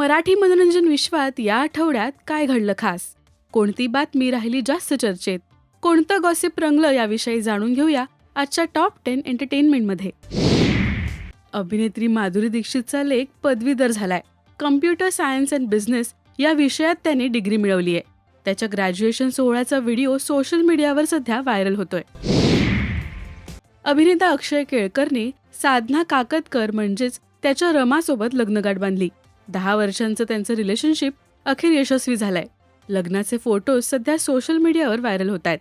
मराठी मनोरंजन विश्वात या आठवड्यात काय घडलं खास? कोणती बातमी राहिली जास्त चर्चेत? कोणतं गॉसिप रंगलं याविषयी जाणून घेऊया आजच्या टॉप टेन एंटरटेनमेंटमध्ये अभिनेत्री माधुरी दीक्षितचा लेख पदवीधर झालाय. कम्प्युटर सायन्स अँड बिझनेस या विषयात त्याने डिग्री मिळवली आहे. त्याच्या ग्रॅज्युएशन सोहळ्याचा व्हिडिओ सोशल मीडियावर सध्या व्हायरल होतोय. अभिनेता अक्षय केळकरने साधना काकतकर म्हणजेच त्याच्या रमासोबत लग्नगाठ बांधली. दहा वर्षांचं त्यांचं रिलेशनशिप अखेर यशस्वी झालंय. लग्नाचे फोटोज सध्या सोशल मीडियावर व्हायरल होत आहेत.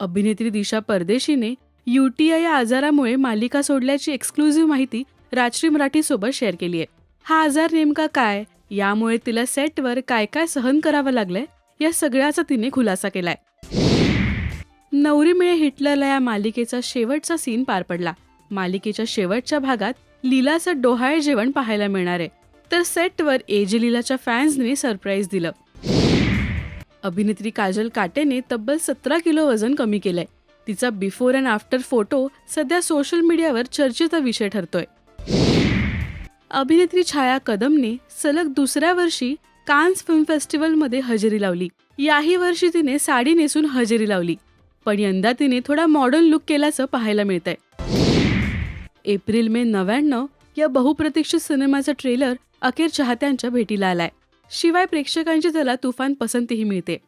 अभिनेत्री दिशा परदेशीने युटीआय या आजारामुळे मालिका सोडल्याची एक्सक्लुझिव्ह माहिती राजश्री मराठी सोबत शेअर केली आहे हा आजार नेमका काय? यामुळे तिला सेटवर काय काय सहन करावं लागलंय? या सगळ्याचा तिने खुलासा केलाय. नवरी मिळे हिटलरला या मालिकेचा शेवटचा सीन पार पडला. मालिकेच्या शेवटच्या भागात लीलाचं डोहाळे जेवण पाहायला मिळणार आहे. तर सेटवर एजे लीलाच्या फॅन्सने सरप्राईज दिलं. अभिनेत्री काजल काटेने तब्बल सतरा किलो वजन कमी केलंय. तिचा बिफोर अँड आफ्टर फोटो सध्या सोशल मीडियावर चर्चेचा विषय ठरतोय. अभिनेत्री छाया कदमने सलग दुसऱ्या वर्षी कान्स फिल्म फेस्टिवलमध्ये हजेरी लावली. याही वर्षी तिने साडी नेसून हजेरी लावली. पण यंदा तिने थोडा मॉडर्न लुक केल्याचं पाहायला मिळतंय. एप्रिल मे नव्याण्णव या बहुप्रतीक्षित सिनेमाचा ट्रेलर अखेर चाहत्यांच्या भेटीला आलाय. शिवाय प्रेक्षकांची त्याला तुफान पसंतीही मिळते.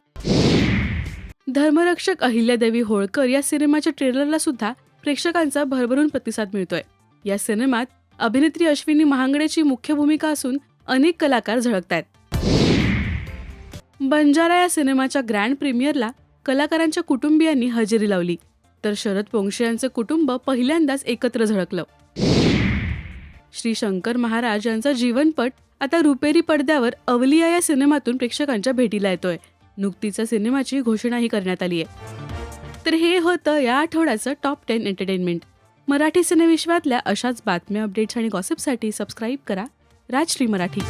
धर्मरक्षक अहिल्यादेवी होळकर या सिनेमाच्या ट्रेलरला सुद्धा प्रेक्षकांचा भरभरून प्रतिसाद मिळतोय. या सिनेमात अभिनेत्री अश्विनी महांगडेची मुख्य भूमिका असून अनेक कलाकार झळकतायत. बंजारा या सिनेमाच्या ग्रँड प्रीमियरला कलाकारांच्या कुटुंबियांनी हजेरी लावली. तर शरद पोंक्षे यांचं कुटुंब पहिल्यांदाच एकत्र झळकलं. श्री शंकर महाराज यांचा जीवनपट आता रुपेरी पडद्यावर अवलिया या सिनेमातून प्रेक्षकांच्या भेटीला येतोय. नुकतीच सिनेमाची घोषणाही करण्यात आली आहे तर हे होतं या आठवड्याचं टॉप टेन एंटरटेनमेंट मराठी सिनेविश्वातल्या अशाच बातम्या अपडेट्स आणि गॉसिपसाठी सबस्क्राईब करा. राजश्री मराठी.